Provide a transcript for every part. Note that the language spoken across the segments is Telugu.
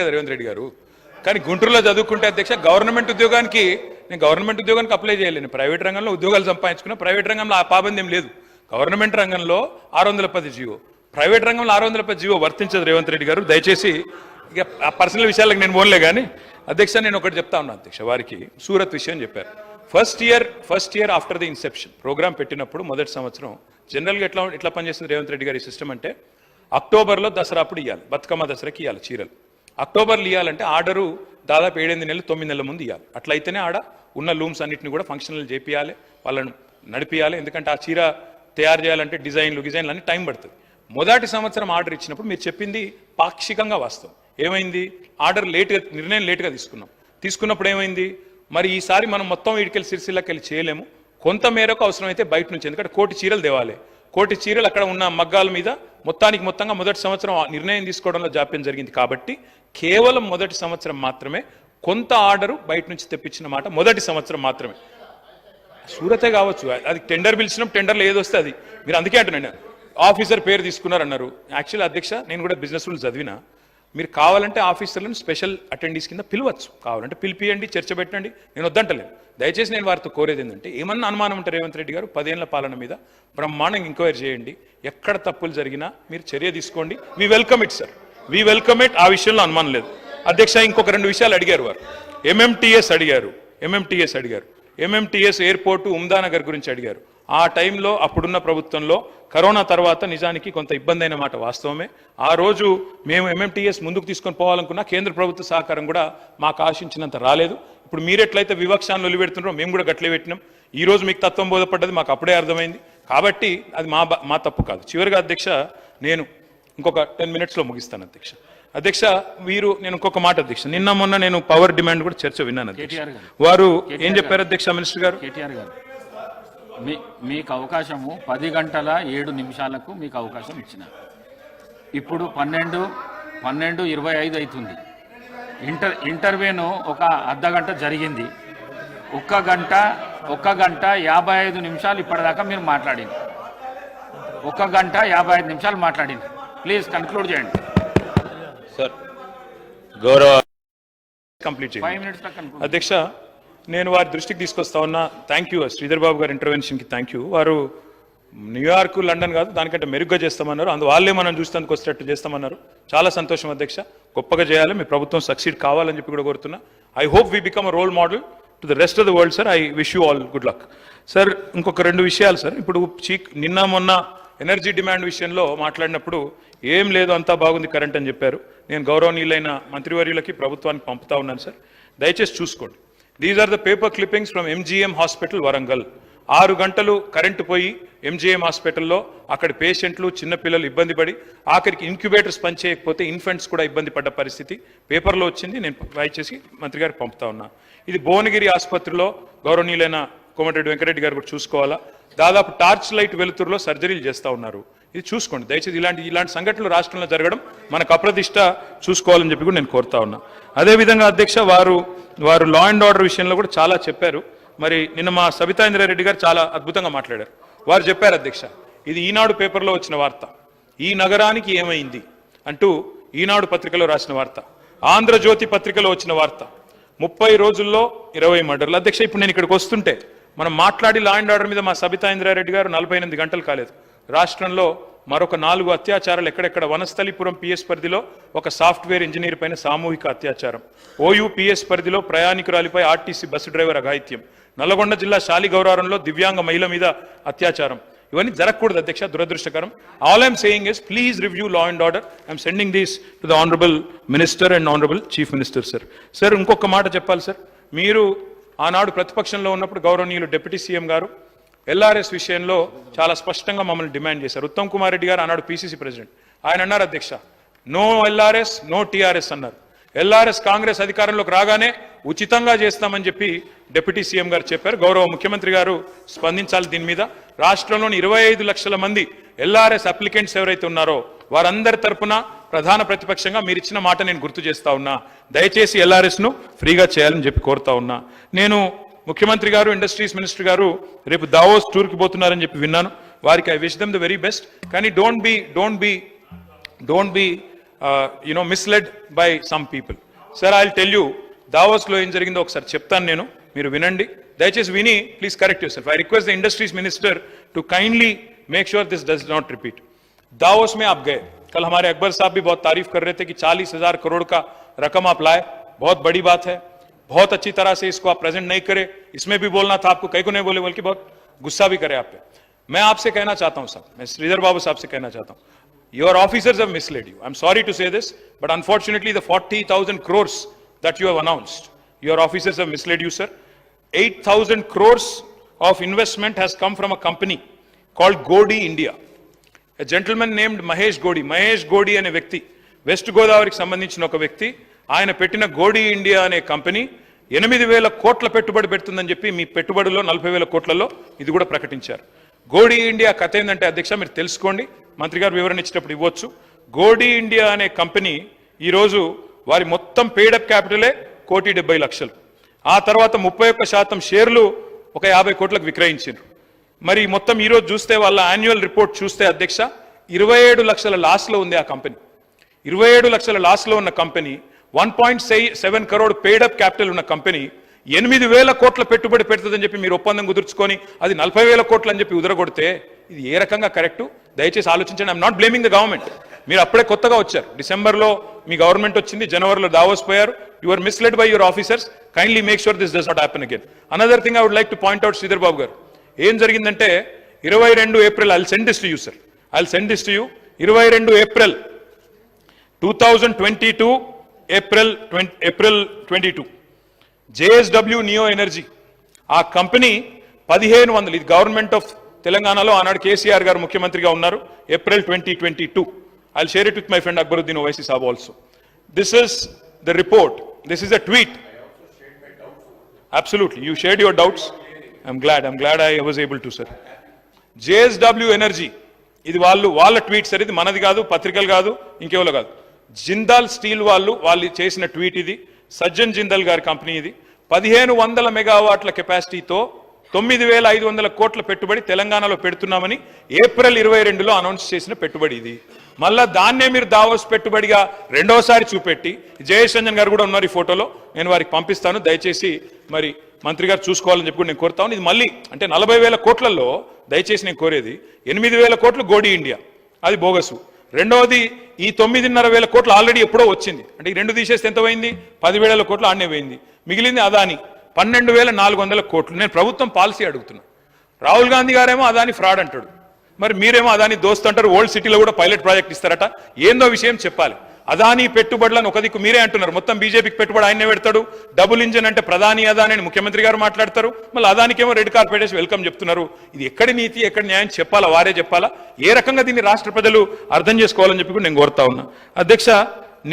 కదా రేవంత్ రెడ్డి గారు. కానీ గుంటూరులో చదువుకుంటే అధ్యక్ష గవర్నమెంట్ ఉద్యోగానికి నేను గవర్నమెంట్ ఉద్యోగానికి అప్లై చేయలేను. ప్రైవేట్ రంగంలో ఉద్యోగాలు సంపాదించుకున్నా ప్రైవేట్ రంగంలో ఆ పాబంద్యం లేదు. గవర్నమెంట్ రంగంలో ఆరు వందల పది జీవో. ప్రైవేట్ రంగంలో ఆరు వందల పది జీవో వర్తించదు రేవంత్ రెడ్డి గారు. దయచేసి ఇక ఆ పర్సనల్ విషయాలకు నేను పోన్లే కానీ అధ్యక్ష నేను ఒకటి చెప్తా ఉన్నా అధ్యక్ష వారికి. సూరత్ విషయం చెప్పారు. First year first year after the inception programme పెట్టినప్పుడు మొదటి సంవత్సరం జనరల్గా ఎట్లా ఎట్లా పనిచేస్తుంది రేవంత్ రెడ్డి గారి సిస్టమ్ అంటే అక్టోబర్లో దసరా అప్పుడు ఇవ్వాలి బతుకమ్మ దసరాకి ఇవ్వాలి చీరలు. అక్టోబర్లు ఇవ్వాలంటే ఆర్డరు దాదాపు ఏడెనిమిది నెలలు తొమ్మిది నెలల ముందు ఇవ్వాలి అట్లయితేనే ఆడ ఉన్న లూమ్స్ అన్నింటిని కూడా ఫంక్షనల్ చేపియాలి వాళ్ళను నడిపియాలి ఎందుకంటే ఆ చీర తయారు చేయాలంటే డిజైన్లు డిజైన్లు అన్ని టైం పడుతుంది. మొదటి సంవత్సరం ఆర్డర్ ఇచ్చినప్పుడు మీరు చెప్పింది పాక్షికంగా వాస్తవం. ఏమైంది? ఆర్డర్ లేట్గా నిర్ణయం లేట్గా తీసుకున్నాం. తీసుకున్నప్పుడు ఏమైంది? మరి ఈసారి మనం మొత్తం ఇటుకెళ్ళి సిరిసిల్లకి వెళ్ళి చేయలేము. కొంత మేరకు అవసరమైతే బయట నుంచి ఎందుకంటే కోటి చీరలు తేవాలి. కోటి చీరలు అక్కడ ఉన్న మగ్గాల మీద మొత్తానికి మొత్తంగా మొదటి సంవత్సరం నిర్ణయం తీసుకోవడంలో జాప్యం జరిగింది కాబట్టి కేవలం మొదటి సంవత్సరం మాత్రమే కొంత ఆర్డరు బయట నుంచి తెప్పించిన మాట మొదటి సంవత్సరం మాత్రమే. సూరతే కావచ్చు అది టెండర్ పిలిచినాం టెండర్లో ఏది వస్తే అది. మీరు అందుకే అంటున్నాను ఆఫీసర్ పేరు తీసుకున్నారు అన్నారు యాక్చువల్ అధ్యక్ష నేను కూడా బిజినెస్ రూల్ చదివినా. మీరు కావాలంటే ఆఫీసర్లను స్పెషల్ అటెండీస్ కింద పిలవచ్చు. కావాలంటే పిలిపియండి చర్చ పెట్టండి. నేను వద్దంటలేను దయచేసి నేను వారితో కోరేది ఏంటంటే ఏమన్నా అనుమానం ఉంటే రేవంత్ రెడ్డి గారు పదేళ్ళ పాలన మీద బ్రహ్మాండంగా ఎంక్వైరీ చేయండి. ఎక్కడ తప్పులు జరిగినా మీరు చర్య తీసుకోండి. We welcome it sir we welcome it ఆ విషయంలో అనుమానం లేదు. అధ్యక్ష ఇంకొక రెండు విషయాలు అడిగారు వారు. ఎంఎంటీఎస్ అడిగారు. ఎంఎంటీఎస్ అడిగారు. ఎంఎంటీఎస్ ఎయిర్పోర్టు ఉమ్దానగర్ గురించి అడిగారు. ఆ టైంలో అప్పుడున్న ప్రభుత్వంలో కరోనా తర్వాత నిజానికి కొంత ఇబ్బంది అయిన మాట వాస్తవమే. ఆ రోజు మేము ఎంఎంటీఎస్ ముందుకు తీసుకొని పోవాలనుకున్నా కేంద్ర ప్రభుత్వ సహకారం కూడా మాకు ఆశించినంత రాలేదు. ఇప్పుడు మీరు ఎట్లయితే వివక్షాన్ని ఒలిపెడుతున్నారో మేము కూడా గట్లే పెట్టినాం. ఈ రోజు మీకు తత్వం బోధపడ్డది మాకు అప్పుడే అర్థమైంది. కాబట్టి అది మా మా తప్పు కాదు. చివరిగా అధ్యక్ష నేను ఇంకొక టెన్ మినిట్స్లో ముగిస్తాను అధ్యక్ష. అధ్యక్ష వీరు నేను ఇంకొక మాట అధ్యక్ష. నిన్న మొన్న నేను పవర్ డిమాండ్ కూడా చర్చ విన్నాను. వారు ఏం చెప్పారు అధ్యక్ష మినిస్టర్ గారు? కేటీఆర్ గారు. మీ మీకు అవకాశము పది గంటల ఏడు నిమిషాలకు మీకు అవకాశం ఇచ్చిన. ఇప్పుడు పన్నెండు పన్నెండు ఇరవై ఐదు అవుతుంది ఇంటర్ ఇంటర్వ్యూను ఒక అర్ధ గంట జరిగింది. ఒక్క గంట ఒక్క గంట యాభై ఐదు నిమిషాలు ఇప్పటిదాకా మీరు మాట్లాడింది ఒక్క గంట యాభై ఐదు నిమిషాలు మాట్లాడింది ప్లీజ్ కన్క్లూడ్ చేయండి. సార్ గౌరవ కంప్లీట్ చేయండి. అధ్యక్ష నేను వారి దృష్టికి తీసుకొస్తా ఉన్నా థ్యాంక్ యూ శ్రీధర్ బాబు గారి ఇంటర్వెన్షన్కి థ్యాంక్ యూ వారు న్యూయార్క్ లండన్ కాదు దానికంటే మెరుగ్గా చేస్తామన్నారు. అందు వాళ్ళే మనం చూస్తానికి వచ్చేటట్టు చేస్తామన్నారు. చాలా సంతోషం అధ్యక్ష. గొప్పగా చేయాలి మీ ప్రభుత్వం సక్సీడ్ కావాలని చెప్పి కూడా కోరుతున్నా. I hope we become a role model to the rest of the world sir I wish you all good luck sir ఇంకొక రెండు విషయాలు సార్ ఇప్పుడు చీక్ నిన్న మొన్న ఎనర్జీ డిమాండ్ విషయంలో మాట్లాడినప్పుడు ఏం లేదు అంతా బాగుంది కరెంట్ అని చెప్పారు. నేను గౌరవనీయులైన మంత్రివర్యులకి ప్రభుత్వానికి పంపుతా ఉన్నాను సార్. దయచేసి చూసుకోండి. These are the paper clippings from MGM hospital Warangal ఆరు గంటలు కరెంటు పోయి ఎంజీఎం హాస్పిటల్లో అక్కడ పేషెంట్లు చిన్నపిల్లలు ఇబ్బంది పడి ఆఖరికి ఇంక్యుబేటర్స్ పనిచేయకపోతే ఇన్ఫెంట్స్ కూడా ఇబ్బంది పడ్డ పరిస్థితి పేపర్లో వచ్చింది. నేను దయచేసి మంత్రి గారికి పంపుతా ఉన్నా. ఇది భువనగిరి ఆసుపత్రిలో గౌరవనీయులైన కోమటిరెడ్డి వెంకరెడ్డి గారు కూడా చూసుకోవాలా? దాదాపు టార్చ్ లైట్ వెలుతురులో సర్జరీలు చేస్తూ ఉన్నారు. ఇది చూసుకోండి. దయచేసి ఇలాంటి ఇలాంటి సంఘటనలు రాష్ట్రంలో జరగడం మనకు అప్రతిష్ట చూసుకోవాలని చెప్పి కూడా నేను కోరుతా ఉన్నా. అదేవిధంగా అధ్యక్ష వారు వారు లా అండ్ ఆర్డర్ విషయంలో కూడా చాలా చెప్పారు. మరి నిన్న మా సబితాంద్రారెడ్డి గారు చాలా అద్భుతంగా మాట్లాడారు. వారు చెప్పారు అధ్యక్ష ఇది ఈనాడు పేపర్లో వచ్చిన వార్త. ఈ నగరానికి ఏమైంది అంటూ ఈనాడు పత్రికలో రాసిన వార్త. ఆంధ్రజ్యోతి పత్రికలో వచ్చిన వార్త. ముప్పై రోజుల్లో ఇరవై మర్డర్లు. అధ్యక్ష ఇప్పుడు నేను ఇక్కడికి వస్తుంటే మనం మాట్లాడి లా అండ్ ఆర్డర్ మీద మా సబితా ఇంద్రారెడ్డి గారు నలభై ఎనిమిది గంటలు కాలేదు. రాష్ట్రంలో మరొక నాలుగు అత్యాచారాలు ఎక్కడెక్కడ వనస్థలిపురం పిఎస్ పరిధిలో ఒక సాఫ్ట్వేర్ ఇంజనీర్ పైన సామూహిక అత్యాచారం. ఓయూ పిఎస్ పరిధిలో ప్రయాణికురాలిపై ఆర్టీసీ బస్సు డ్రైవర్ అఘాయిత్యం. నల్లగొండ జిల్లా శాలిగౌరారంలో దివ్యాంగ మహిళ మీద అత్యాచారం. ఇవన్నీ జరగకూడదు అధ్యక్ష దురదృష్టకరం. All I'm saying is please review law and order I'm sending these to the honourable minister and honourable chief minister sir sir ఇంకొక మాట చెప్పాలి సార్ మీరు ఆనాడు ప్రతిపక్షంలో ఉన్నప్పుడు గౌరవనీయులు డిప్యూటీ సీఎం గారు ఎల్ఆర్ఎస్ విషయంలో చాలా స్పష్టంగా మమ్మల్ని డిమాండ్ చేశారు. ఉత్తమ్ కుమార్ రెడ్డి గారు ఆనాడు పీసీసీ ప్రెసిడెంట్. ఆయన అన్నారు అధ్యక్ష నో ఎల్ఆర్ఎస్ నో టీఆర్ఎస్ అన్నారు. ఎల్ఆర్ఎస్ కాంగ్రెస్ అధికారంలోకి రాగానే ఉచితంగా చేస్తామని చెప్పి డిప్యూటీ సీఎం గారు చెప్పారు. గౌరవ ముఖ్యమంత్రి గారు స్పందించాలి దీని మీద. రాష్ట్రంలోని ఇరవై ఐదు లక్షల మంది ఎల్ఆర్ఎస్ అప్లికెంట్స్ ఎవరైతే ఉన్నారో వారందరి తరఫున ప్రధాన ప్రతిపక్షంగా మీరు ఇచ్చిన మాట నేను గుర్తు చేస్తా ఉన్నా. దయచేసి ఎల్ఆర్ఎస్ను ఫ్రీగా చేయాలని చెప్పి కోరుతా ఉన్నా. నేను ముఖ్యమంత్రి గారు ఇండస్ట్రీస్ మినిస్టర్ గారు రేపు దావోస్ టూర్కి పోతున్నారని చెప్పి విన్నాను. వారికి I wish them the very best. కానీ don't be don't be don't be you know misled by some people. Sir I tell you దావోస్లో ఏం జరిగిందో ఒకసారి చెప్తాను నేను. మీరు వినండి. దయచేసి విని please correct yourself. I request the industries minister to kindly make sure this does not repeat. Davos మే అప్ గయే. कल हमारे अकबर साहब भी बहुत तारीफ़ कर रहे थे कि चालीस हज़ार करोड़ का रकम आप लाए। बहुत बड़ी बात है। बहुत अच्छी तरह से इसको आप प्रेजेंट नहीं करें। इसमें भी बोलना था, आपको कहीं को नहीं बोले, बल्कि बहुत गुस्सा भी करे आप पे। मैं आपसे कहना चाहता हूँ, सर। मैं श्रीधर बाबू साहब से कहना चाहता हूँ। Your officers have misled you I am sorry to say this but unfortunately the forty thousand crores that you have announced your officers have misled you sir eight thousand crores of investment has come from a company called Godi India a gentleman Mahesh Godi Mahesh Godi అనే వ్యక్తి వెస్ట్ గోదావరికి సంబంధించిన ఒక వ్యక్తి. ఆయన పెట్టిన గోడి ఇండియా అనే కంపెనీ ఎనిమిది వేల కోట్ల పెట్టుబడి పెడుతుందని చెప్పి మీ పెట్టుబడిలో నలభై వేల కోట్లలో ఇది కూడా ప్రకటించారు. గోడి ఇండియా కథ ఏంటంటే అధ్యక్ష మీరు తెలుసుకోండి. మంత్రి గారు వివరణ ఇచ్చేటప్పుడు ఇవ్వచ్చు. గోడి ఇండియా అనే కంపెనీ ఈరోజు వారి మొత్తం పేడప్ క్యాపిటలే కోటి డెబ్బై లక్షలు. ఆ తర్వాత ముప్పై ఒక్క శాతం షేర్లు ఒక యాభై కోట్లకు విక్రయించారు మరి మొత్తం ఈ రోజు చూస్తే వాళ్ళ యాన్యువల్ రిపోర్ట్ చూస్తే అధ్యక్ష ఇరవై ఏడు లక్షల లాస్లో ఉంది ఆ కంపెనీ ఇరవై ఏడు లక్షల లాస్లో ఉన్న company one point seven crore paid up capital ఉన్న కంపెనీ ఎనిమిది వేల కోట్ల పెట్టుబడి పెడుతుందని చెప్పి మీరు ఒప్పందం కుదుర్చుకొని అది నలభై వేల కోట్లు అని చెప్పి ఉదరగొడితే ఇది ఏ రకంగా కరెక్టు దయచేసి ఆలోచించండి. I'm not blaming the government మీరు అప్పుడే కొత్తగా వచ్చారు. డిసెంబర్లో మీ గవర్నమెంట్ వచ్చింది జనవరిలో దావోస్ పోయారు. Your misled by your officers kindly make sure this does not happen again another thing I would like to point out Sridhar Babu గారు. ఏం జరిగిందంటే ఇరవై రెండు April I send this to you sir I send this to you ఇరవై రెండు April two thousand twenty two April April twenty two JSW Neo Energy ఆ కంపెనీ పదిహేను వందలు ఇది గవర్నమెంట్ ఆఫ్ తెలంగాణలో ఆనాడు కేసీఆర్ గారు ముఖ్యమంత్రిగా ఉన్నారు April twenty twenty two I share it with my friend Akbaruddin Owaisi saab also this is the report this is a tweet absolutely you shared your doubts I'm glad I'm glad I was able to sir. JSW Energy ఇది వాళ్ళు వాళ్ళ ట్వీట్ సార్ ఇది మనది కాదు పత్రికలు కాదు ఇంకెవరో కాదు. జిందాల్ స్టీల్ వాళ్ళు వాళ్ళు చేసిన ట్వీట్ ఇది. సజ్జన్ జిందాల్ గారి కంపెనీ ఇది. పదిహేను వందల మెగావాట్ల కెపాసిటీతో తొమ్మిది వేల ఐదు వందల కోట్ల పెట్టుబడి తెలంగాణలో పెడుతున్నామని ఏప్రిల్ ఇరవై రెండులో అనౌన్స్ చేసిన పెట్టుబడి ఇది. మళ్ళా దాన్నే మీరు దావోస్ పెట్టుబడిగా రెండోసారి చూపెట్టి జయేష్ రంజన్ గారు కూడా ఉన్నారు ఈ ఫోటోలో. నేను వారికి పంపిస్తాను. దయచేసి మరి మంత్రి గారు చూసుకోవాలని చెప్పి నేను కోరుతాను ఇది మళ్ళీ అంటే నలభై వేల కోట్లలో దయచేసి నేను కోరేది ఎనిమిది వేల కోట్లు గోడి ఇండియా. అది బోగసు. రెండవది ఈ తొమ్మిదిన్నర వేల కోట్లు ఆల్రెడీ ఎప్పుడో వచ్చింది. అంటే ఈ రెండు తీసేస్తే ఎంత పోయింది? పదివేల కోట్లు ఆడనే పోయింది. మిగిలింది అదాని. పన్నెండు వేల నాలుగు వందల కోట్లు. నేను ప్రభుత్వం పాలసీ అడుగుతున్నా. రాహుల్ గాంధీ గారేమో అదాని ఫ్రాడ్ అంటాడు. మరి మీరేమో అదాని దోస్త్ అంటారు. ఓల్డ్ సిటీలో కూడా పైలట్ ప్రాజెక్ట్ ఇస్తారట. ఏందో విషయం చెప్పాలి. అదాని పెట్టుబడులను ఒక దిక్కు మీరే అంటున్నారు. మొత్తం బీజేపీకి పెట్టుబడి ఆయనే పెడతాడు. డబుల్ ఇంజన్ అంటే ప్రధాని అదాని అని ముఖ్యమంత్రి గారు మాట్లాడతారు. మళ్ళీ అదానికేమో రెడ్ కార్పెట్ వేసి వెల్కమ్ చెప్తున్నారు. ఇది ఎక్కడి నీతి ఎక్కడి న్యాయం చెప్పాలా వారే చెప్పాలా? ఏ రకంగా దీన్ని రాష్ట్ర ప్రజలు అర్థం చేసుకోవాలని చెప్పి కూడా నేను కోరుతా ఉన్నా. అధ్యక్ష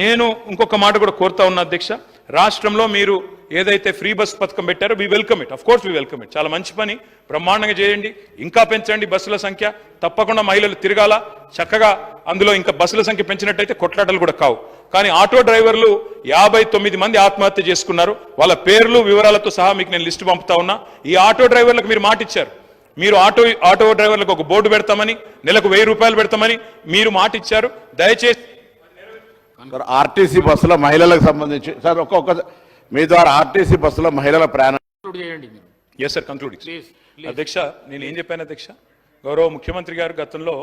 నేను ఇంకొక మాట కూడా కోరుతా ఉన్నా అధ్యక్ష. రాష్ట్రంలో మీరు ఏదైతే ఫ్రీ బస్ పథకం పెట్టారో we welcome it of course we welcome it చాలా మంచి పని. బ్రహ్మాండంగా చేయండి. ఇంకా పెంచండి బస్సుల సంఖ్య. తప్పకుండా మహిళలు తిరగాల. చక్కగా అందులో ఇంకా బస్సుల సంఖ్య పెంచినట్టయితే కొట్లాటలు కూడా కావు. కానీ ఆటో డ్రైవర్లు యాభై తొమ్మిది మంది ఆత్మహత్య చేసుకున్నారు. వాళ్ళ పేర్లు వివరాలతో సహా మీకు నేను లిస్టు పంపుతా ఉన్నా. ఈ ఆటో డ్రైవర్లకు మీరు మాట ఇచ్చారు. మీరు ఆటో ఆటో డ్రైవర్లకు ఒక బోర్డు పెడతామని నెలకు వెయ్యి రూపాయలు పెడతామని మీరు మాట ఇచ్చారు. దయచేసి సార్ ఆర్టీసీ బస్సులో మహిళలకు సంబంధించి సార్ ఒక్కొక్క మీ ద్వారా ఆర్టీసీ బస్సులో మహిళల ప్రయాణం Conclude చేయండి మీరు. ఎస్ సార్ కంక్లూడ్ అధ్యక్ష నేను ఏం చెప్పాను అధ్యక్ష? గౌరవ ముఖ్యమంత్రి గారు గతంలో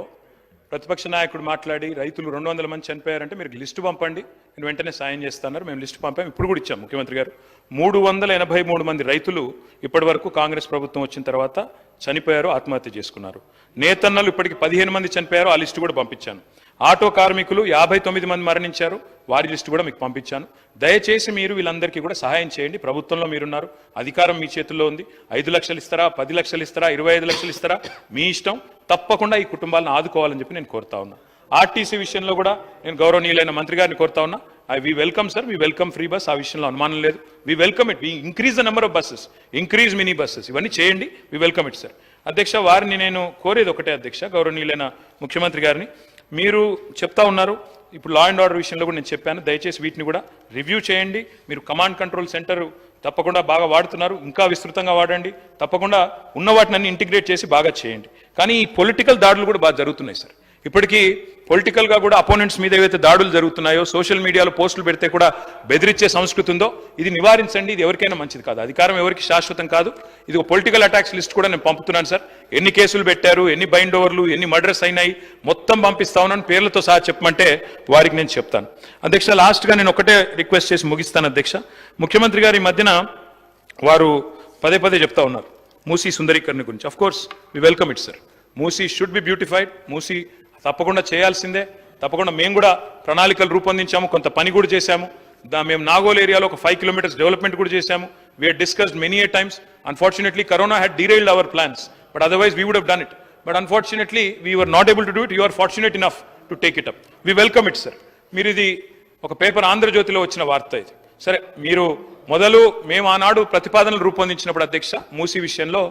ప్రతిపక్ష నాయకుడు మాట్లాడి రైతులు రెండు వందల మంది చనిపోయారంటే మీరు లిస్టు పంపండి. నేను వెంటనే సాయం చేస్తాన్నారు మేము లిస్టు పంపాం ఇప్పుడు కూడా ఇచ్చాం ముఖ్యమంత్రి గారు. మూడు వందల ఎనభై మూడు మంది రైతులు ఇప్పటి వరకు కాంగ్రెస్ ప్రభుత్వం వచ్చిన తర్వాత చనిపోయారు ఆత్మహత్య చేసుకున్నారు. నేతన్నలు ఇప్పటికి పదిహేను మంది చనిపోయారు. ఆ లిస్టు కూడా పంపించాను. ఆటో కార్మికులు యాభై తొమ్మిది మంది మరణించారు. వారి లిస్టు కూడా మీకు పంపించాను. దయచేసి మీరు వీళ్ళందరికీ కూడా సహాయం చేయండి. ప్రభుత్వంలో మీరున్నారు. అధికారం మీ చేతుల్లో ఉంది. ఐదు లక్షలు ఇస్తారా? పది లక్షలు ఇస్తారా? ఇరవై ఐదు లక్షలు ఇస్తారా? మీ ఇష్టం. తప్పకుండా ఈ కుటుంబాలను ఆదుకోవాలని చెప్పి నేను కోరుతా ఉన్నా. ఆర్టీసీ విషయంలో కూడా నేను గౌరవనీయులైన మంత్రి గారిని కోరుతా ఉన్నా. I we welcome sir we welcome free bus ఆ విషయంలో అనుమానం లేదు. We welcome it we increase the number of buses increase mini buses ఇవన్నీ చేయండి. వి వెల్కమ్ ఇట్ సార్ అధ్యక్ష వారిని నేను కోరేది ఒకటే అధ్యక్ష. గౌరవనీయులైన ముఖ్యమంత్రి గారిని. మీరు చెప్తా ఉన్నారు. ఇప్పుడు లా అండ్ ఆర్డర్ విషయంలో కూడా నేను చెప్పాను. దయచేసి వీటిని కూడా రివ్యూ చేయండి. మీరు కమాండ్ కంట్రోల్ సెంటర్ తప్పకుండా బాగా వాడుతున్నారు. ఇంకా విస్తృతంగా వాడండి. తప్పకుండా ఉన్న వాటిని అన్ని ఇంటిగ్రేట్ చేసి బాగా చేయండి. కానీ ఈ పొలిటికల్ దాడులు కూడా బాగా జరుగుతున్నాయి సార్ ఇప్పటికీ పొలిటికల్గా కూడా అపోనెంట్స్ మీద ఏవైతే దాడులు జరుగుతున్నాయో సోషల్ మీడియాలో పోస్టులు పెడితే కూడా బెదిరించే సంస్కృతి ఉందో ఇది నివారించండి ఇది ఎవరికైనా మంచిది కాదు. అధికారం ఎవరికి శాశ్వతం కాదు. ఇది ఒక పొలిటికల్ అటాక్స్ లిస్ట్ కూడా నేను పంపుతున్నాను సార్. ఎన్ని కేసులు పెట్టారు ఎన్ని బైండ్ ఓవర్లు ఎన్ని మర్డర్స్ అయినాయి మొత్తం పంపిస్తా ఉన్నాను. పేర్లతో సహా చెప్పమంటే వారికి నేను చెప్తాను. అధ్యక్ష లాస్ట్గా నేను ఒకటే రిక్వెస్ట్ చేసి ముగిస్తాను అధ్యక్ష. ముఖ్యమంత్రి గారు ఈ మధ్యన వారు పదే పదే చెప్తా ఉన్నారు. మూసీ సుందరీకరణ గురించి. Of course we welcome it sir Musi should be beautified Musi తప్పకుండా చేయాల్సిందే. తప్పకుండా మేము కూడా ప్రణాళికలు రూపొందించాము కొంత పని కూడా చేశాము. దా మేము నాగోల్ ఏరియాలో ఒక ఫైవ్ కిలోమీటర్స్ డెవలప్మెంట్ కూడా చేశాము. We are discussed many a times unfortunately corona had derailed our plans but otherwise we would have done it but unfortunately we were not able to do it you are fortunate enough to take it up we welcome it sir మీరు ఇది ఒక పేపర్ ఆంధ్రజ్యోతిలో వచ్చిన వార్త ఇది. సరే మీరు మొదలు మేము ఆనాడు ప్రతిపాదనలు రూపొందించినప్పుడు అధ్యక్ష మూసీ విషయంలో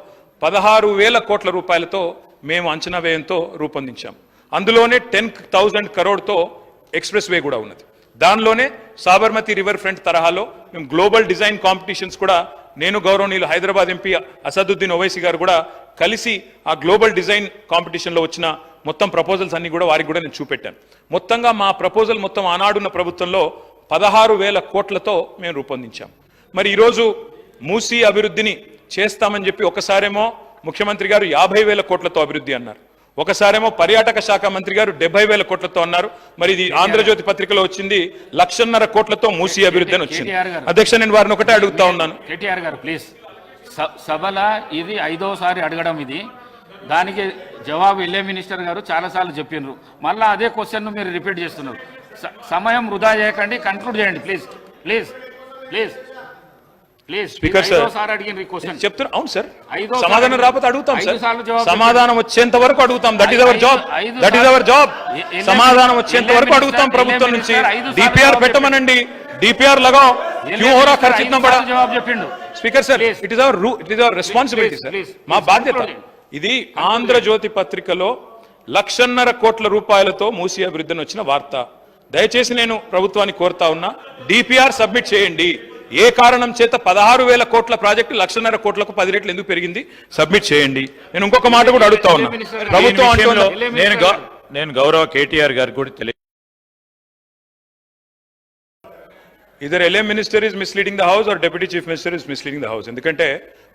పదహారు వేల కోట్ల రూపాయలతో మేము అంచనా వ్యయంతో రూపొందించాం. అందులోనే టెన్ థౌజండ్ కరోడ్తో ఎక్స్ప్రెస్ వే కూడా ఉన్నది. దానిలోనే సాబర్మతి రివర్ ఫ్రంట్ తరహాలో మేము గ్లోబల్ డిజైన్ కాంపిటీషన్స్ కూడా నేను గౌరవనీయులు హైదరాబాద్ ఎంపీ అసదుద్దీన్ ఓవైసీ గారు కూడా కలిసి ఆ గ్లోబల్ డిజైన్ కాంపిటీషన్లో వచ్చిన మొత్తం ప్రపోజల్స్ అన్ని కూడా వారికి కూడా నేను చూపెట్టాను. మొత్తంగా మా ప్రపోజల్ మొత్తం ఆనాడున్న ప్రభుత్వంలో పదహారు వేల కోట్లతో మేము రూపొందించాం. మరి ఈరోజు మూసీ అభివృద్ధిని చేస్తామని చెప్పి ఒకసారేమో ముఖ్యమంత్రి గారు యాభై వేల కోట్లతో అభివృద్ధి అన్నారు. ఒకసారేమో పర్యాటక శాఖ మంత్రి గారు డెబ్బై వేల కోట్లతో అన్నారు. మరి ఇది ఆంధ్రజ్యోతి పత్రికలో వచ్చింది. లక్షన్నర కోట్లతో మూసీ అభివృద్ధి అని వచ్చింది. అధ్యక్ష నేను వారిని ఒకటే అడుగుతా ఉన్నాను. కేటీఆర్ గారు ప్లీజ్. సభల ఇది ఐదోసారి అడగడం ఇది. దానికి జవాబు ఎల్ఏ మినిస్టర్ గారు చాలాసార్లు చెప్పిండ్రు మళ్ళీ అదే క్వశ్చన్ మీరు రిపీట్ చేస్తున్నారు. సమయం వృధా చేయకండి కన్క్లూడ్ చేయండి ప్లీజ్. ప్లీజ్. ప్లీజ్. చెప్తున్నా అవును సార్ సమాధానం రాకపోతే అడుగుతాం సార్ సమాధానం వచ్చేంత వరకు అడుగుతాం. That our job that our job సమాధానం వచ్చేంత వరకు అడుగుతాం ప్రభుత్వం నుంచి. DPR పెట్టమనండి. DPR speaker sir it is our రూ it is our responsibility sir మా బాధ్యత. ఇది ఆంధ్రజ్యోతి పత్రికలో లక్షన్నర కోట్ల రూపాయలతో మూసి అభివృద్ధిని వచ్చిన వార్త. దయచేసి నేను ప్రభుత్వాన్ని కోరుతా ఉన్నా. డిపిఆర్ సబ్మిట్ చేయండి. ఏ కారణం చేత పదహారు వేల కోట్ల ప్రాజెక్టు లక్షన్నర కోట్లకు పది రెట్లు ఎందుకు పెరిగింది? సబ్మిట్ చేయండి. నేను ఇంకొక మాట కూడా అడుగుతా ఉన్నా. ప్రభుత్వం నేను నేను గౌరవ కేటీఆర్ గారికి కూడా తెలియ either LA minister is misleading the house or deputy chief minister is misleading the house ఎందుకంటే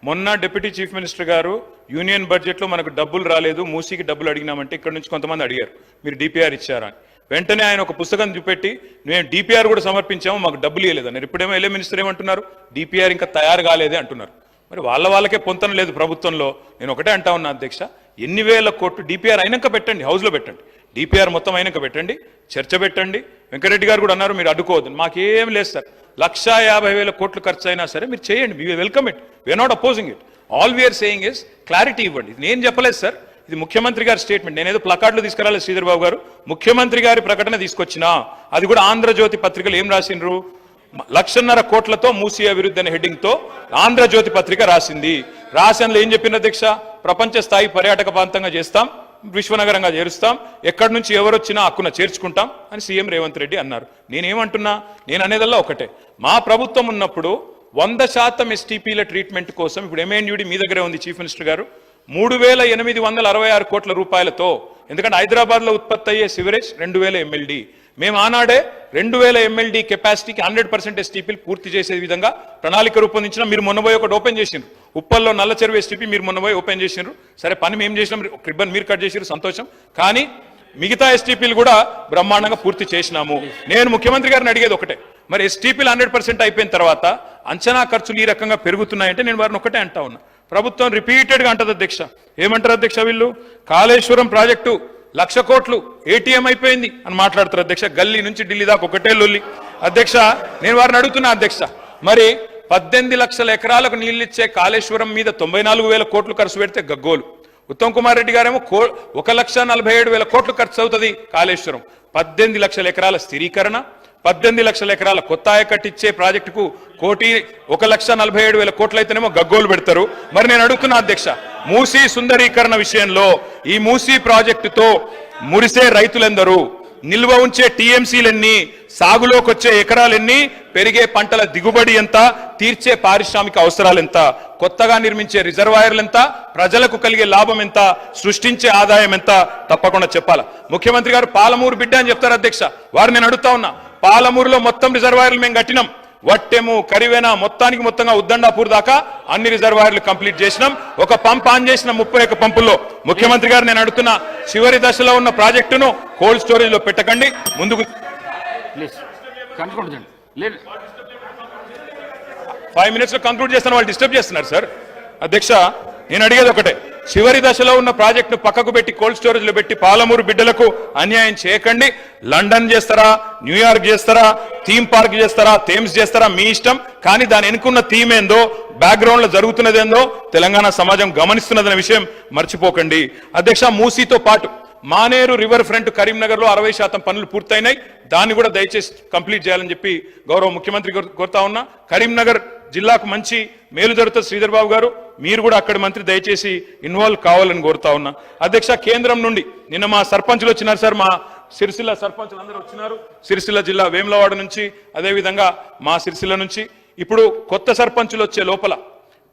మొన్న డిప్యూటీ చీఫ్ మినిస్టర్ గారు యూనియన్ బడ్జెట్లో మనకు డబ్బులు రాలేదు మూసీకి డబ్బులు అడిగినామంటే ఇక్కడ నుంచి కొంతమంది అడిగారు. మీరు డిపిఆర్ ఇచ్చారా అని. వెంటనే ఆయన ఒక పుస్తకం చూపెట్టి మేము డిపిఆర్ కూడా సమర్పించాము మాకు డబ్బులు ఇవ్వలేదన్నారు ఇప్పుడేమో ఎల్ఏ మినిస్టర్ ఏమంటున్నారు? డిపిఆర్ ఇంకా తయారు కాలేదే అంటున్నారు. మరి వాళ్ళ వాళ్ళకే పొంతన లేదు ప్రభుత్వంలో. నేను ఒకటే అంటా ఉన్నా అధ్యక్ష ఎన్ని వేల కోట్లు డిపిఆర్ అయినాక పెట్టండి హౌస్లో పెట్టండి. డిపిఆర్ మొత్తం అయినాక పెట్టండి చర్చ పెట్టండి. వెంకరెడ్డి గారు కూడా అన్నారు మీరు అడ్డుకోవద్దు. మాకేం లేదు సార్. లక్షా యాభై వేల కోట్లు ఖర్చు అయినా సరే మీరు చేయండి we welcome it we are not opposing it all we are saying is clarity ఇవ్వండి. నేను చెప్పలేదు సార్. ఇది ముఖ్యమంత్రి గారి స్టేట్మెంట్. నేనేదో ప్లకార్డులు తీసుకురాలేదు శ్రీధర్ బాబు గారు. ముఖ్యమంత్రి గారి ప్రకటన తీసుకొచ్చినా అది కూడా ఆంధ్రజ్యోతి పత్రికలు ఏం రాసిండ్రు? లక్షన్నర కోట్లతో మూసీ అభివృద్ధి అనే హెడ్డింగ్తో ఆంధ్రజ్యోతి పత్రిక రాసింది. రాసినలో ఏం చెప్పిన అధ్యక్ష? ప్రపంచ స్థాయి పర్యాటక ప్రాంతంగా చేస్తాం విశ్వనగరంగా చేరుస్తాం ఎక్కడి నుంచి ఎవరొచ్చినా అక్కున హక్కున చేర్చుకుంటాం అని సీఎం రేవంత్ రెడ్డి అన్నారు. నేనేమంటున్నా? నేను అనేదల్లా ఒకటే. మా ప్రభుత్వం ఉన్నప్పుడు వంద శాతం ఎస్టీపీల ట్రీట్మెంట్ కోసం ఇప్పుడు ఎంఎన్యూడి మీ దగ్గరే ఉంది చీఫ్ మినిస్టర్ గారు. మూడు వేల ఎనిమిది వందల అరవై ఆరు కోట్ల రూపాయలతో ఎందుకంటే హైదరాబాద్లో ఉత్పత్తి అయ్యే సివరేజ్ రెండు వేల ఎంఎల్డి మేము ఆనాడే రెండు వేల ఎంఎల్డి కెపాసిటీకి హండ్రెడ్ పర్సెంట్ ఎస్టీపీలు పూర్తి చేసే విధంగా ప్రణాళిక రూపొందించిన మీరు మొన్నబోయి ఒకటి ఓపెన్ చేసిండ్రు. ఉప్పల్లో నల్ల చెరువు ఎస్టీపీ మీరు మొన్నబోయి ఓపెన్ చేసిండ్రు. సరే పని మేము చేసినాం ఒక రిబ్బన్ మీరు కట్ చేసిరు సంతోషం. కానీ మిగతా ఎస్టీపీలు కూడా బ్రహ్మాండంగా పూర్తి చేసినాము. నేను ముఖ్యమంత్రి గారిని అడిగేది ఒకటే మరి ఎస్టీపీలు హండ్రెడ్ పర్సెంట్ అయిపోయిన తర్వాత అంచనా ఖర్చులు ఈ రకంగా పెరుగుతున్నాయంటే నేను వారిని ఒకటే అంటా ఉన్నా. ప్రభుత్వం రిపీటెడ్గా అంటది అధ్యక్ష. ఏమంటారు అధ్యక్ష వీళ్ళు? కాళేశ్వరం ప్రాజెక్టు లక్ష కోట్లు ఏటీఎం అయిపోయింది అని మాట్లాడుతారు అధ్యక్ష. గల్లీ నుంచి ఢిల్లీ దాకా ఒకటే లొల్లి. అధ్యక్ష నేను వారిని అడుగుతున్నా అధ్యక్ష. మరి పద్దెనిమిది లక్షల ఎకరాలకు నీళ్ళిచ్చే కాళేశ్వరం మీద తొంభై నాలుగు వేల కోట్లు ఖర్చు పెడితే గగ్గోలు. ఉత్తమ్ కుమార్ రెడ్డి గారేమో కో ఒక లక్ష నలభై ఏడు వేల కోట్లు ఖర్చు అవుతుంది కాళేశ్వరం. పద్దెనిమిది లక్షల ఎకరాల స్థిరీకరణ పద్దెనిమిది లక్షల ఎకరాల కొత్త ఆయకట్టిచ్చే ప్రాజెక్టుకు కోటి ఒక లక్ష నలభై ఏడు వేల కోట్లయితేనేమో గగ్గోలు పెడతారు. మరి నేను అడుగుతున్నా అధ్యక్ష మూసీ సుందరీకరణ విషయంలో ఈ మూసీ ప్రాజెక్టుతో మురిసే రైతులెందరూ? నిల్వ ఉంచే టీఎంసీలన్నీ? సాగులోకి వచ్చే ఎకరాలన్నీ? పెరిగే పంటల దిగుబడి ఎంత? తీర్చే పారిశ్రామిక అవసరాలు ఎంత కొత్తగా నిర్మించే రిజర్వాయర్లు ఎంత ప్రజలకు కలిగే లాభం ఎంత సృష్టించే ఆదాయం ఎంత తప్పకుండా చెప్పాలా. ముఖ్యమంత్రి గారు పాలమూరు బిడ్డ అని చెప్తారు అధ్యక్ష. వారు నేను అడుగుతా ఉన్నా. పాలమూరులో మొత్తం రిజర్వాయర్లు మేము కట్టినాం. వట్టెము కరివేన మొత్తానికి మొత్తంగా ఉద్దండాపూర్ దాకా అన్ని రిజర్వాయర్లు కంప్లీట్ చేసినాం. ఒక పంప్ ఆన్ చేసిన ముప్పై ఒక్క పంపుల్లో. ముఖ్యమంత్రి గారు నేను అడుగుతున్నా చివరి దశలో ఉన్న ప్రాజెక్టును కోల్డ్ స్టోరేజ్లో పెట్టకండి. ముందుకు ఫైవ్ మినిట్స్లో కంక్లూడ్ చేస్తాను వాళ్ళు డిస్టర్బ్ చేస్తున్నారు సార్. అధ్యక్ష నేను అడిగేది ఒకటే. చివరి దశలో ఉన్న ప్రాజెక్టును పక్కకు పెట్టి కోల్డ్ స్టోరేజ్లో పెట్టి పాలమూరు బిడ్డలకు అన్యాయం చేయకండి. లండన్ చేస్తారా? న్యూయార్క్ చేస్తారా? థీమ్ పార్క్ చేస్తారా? థేమ్స్ చేస్తారా? మీ ఇష్టం. కానీ దాని వెనుకున్న థీమ్ ఏందో బ్యాక్గ్రౌండ్లో జరుగుతున్నదేందో తెలంగాణ సమాజం గమనిస్తున్నదనే విషయం మర్చిపోకండి. అధ్యక్ష మూసీతో పాటు మానేరు రివర్ ఫ్రంట్ కరీంనగర్లో అరవై శాతం పనులు పూర్తయినాయి. దాన్ని కూడా దయచేసి కంప్లీట్ చేయాలని చెప్పి గౌరవ ముఖ్యమంత్రి కోరుతా ఉన్నా. కరీంనగర్ జిల్లాకు మంచి మేలు జరుగుతుంది శ్రీధర్ బాబు గారు. మీరు కూడా అక్కడి మంత్రి దయచేసి ఇన్వాల్వ్ కావాలని కోరుతా ఉన్నా. అధ్యక్ష కేంద్రం నుండి నిన్న మా సర్పంచులు వచ్చినారు సార్ మా సిరిసిల్ల సర్పంచ్లు అందరూ వచ్చినారు. సిరిసిల్ల జిల్లా వేములవాడ నుంచి అదేవిధంగా మా సిరిసిల్ల నుంచి. ఇప్పుడు కొత్త సర్పంచులు వచ్చే లోపల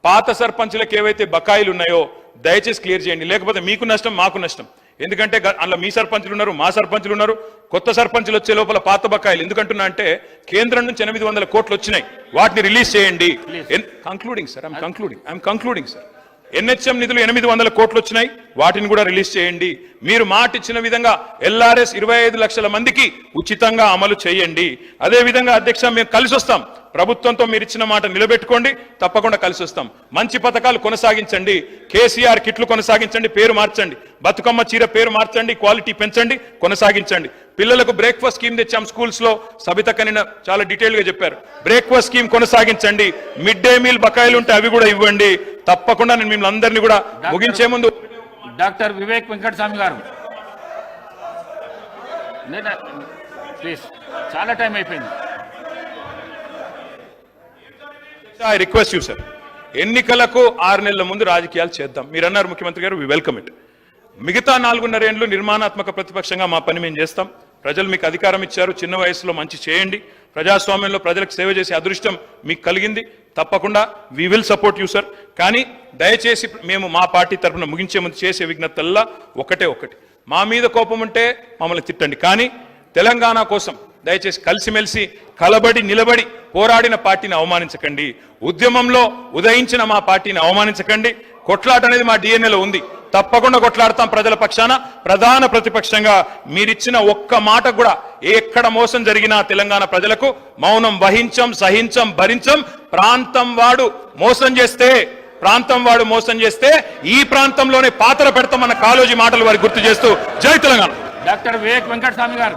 పాత సర్పంచులకు ఏవైతే బకాయిలు ఉన్నాయో దయచేసి క్లియర్ చేయండి. లేకపోతే మీకు నష్టం మాకు నష్టం. ఎందుకంటే అందులో మీ సర్పంచులు ఉన్నారు మా సర్పంచులు ఉన్నారు. కొత్త సర్పంచులు వచ్చే లోపల పాత బకాయిలు. ఎందుకంటున్నా అంటే కేంద్రం నుంచి ఎనిమిది వందల కోట్లు వచ్చినాయి. వాటిని రిలీజ్ చేయండి. Concluding sir I'm concluding I'm concluding sir NHM నిధులు ఎనిమిది వందల కోట్లు వచ్చినాయి. వాటిని కూడా రిలీజ్ చేయండి. మీరు మాట ఇచ్చిన విధంగా ఎల్ఆర్ఎస్ ఇరవై ఐదు లక్షల మందికి ఉచితంగా అమలు చేయండి. అదే విధంగా అధ్యక్ష మేము కలిసి వస్తాం ప్రభుత్వంతో మీరు ఇచ్చిన మాట నిలబెట్టుకోండి తప్పకుండా కలిసి వస్తాం. మంచి పథకాలు కొనసాగించండి కేసీఆర్ కిట్లు కొనసాగించండి పేరు మార్చండి. బతుకమ్మ చీర పేరు మార్చండి క్వాలిటీ పెంచండి కొనసాగించండి. పిల్లలకు బ్రేక్ఫాస్ట్ స్కీమ్ తెచ్చాం స్కూల్స్లో సబిత కనిన చాలా డీటెయిల్గా చెప్పారు. బ్రేక్ఫాస్ట్ స్కీమ్ కొనసాగించండి మిడ్ డే మీల్ బకాయిలు ఉంటే అవి కూడా ఇవ్వండి. తప్పకుండా నేను మిమ్మల్ని అందరినీ కూడా ముగించే ముందు డాక్టర్ వివేక్ వెంకటస్వామి గారు. నేను ప్లీజ్ చాలా టైం అయిపోయింది. ఐ రిక్వెస్ట్ యూ సార్ ఎన్నికలకు ఆరు నెలల ముందు రాజకీయాలు చేద్దాం. మీరు అన్నారు ముఖ్యమంత్రి గారు వి వెల్కమ్ ఇట్ మిగతా నాలుగున్నర ఏండ్లు నిర్మాణాత్మక ప్రతిపక్షంగా మా పని మేము చేస్తాం. ప్రజలు మీకు అధికారం ఇచ్చారు చిన్న వయసులో మంచి చేయండి. ప్రజాస్వామ్యంలో ప్రజలకు సేవ చేసే అదృష్టం మీకు కలిగింది. తప్పకుండా we will support you sir కానీ దయచేసి మేము మా పార్టీ తరఫున ముగించే ముందు చేసే విజ్ఞతల్లా ఒకటే ఒకటి. మా మీద కోపం ఉంటే మమ్మల్ని తిట్టండి. కానీ తెలంగాణ కోసం దయచేసి కలిసిమెలిసి కలబడి నిలబడి పోరాడిన పార్టీని అవమానించకండి. ఉద్యమంలో ఉదయించిన మా పార్టీని అవమానించకండి. కొట్లాట అనేది మా డిఎన్ఏలో ఉంది. తప్పకుండా కొట్లాడతాం ప్రజల పక్షాన. ప్రధాన ప్రతిపక్షంగా మీరిచ్చిన ఒక్క మాట కూడా ఎక్కడ మోసం జరిగినా తెలంగాణ ప్రజలకు మౌనం వహించం సహించం భరించం. ప్రాంతం వాడు మోసం చేస్తే ప్రాంతం వాడు మోసం చేస్తే ఈ ప్రాంతంలోనే పాత్ర పెడతామన్న కాలోజీ మాటలు వారికి గుర్తు చేస్తూ జై తెలంగాణ. డాక్టర్ వివేక్ వెంకటస్వామి గారు.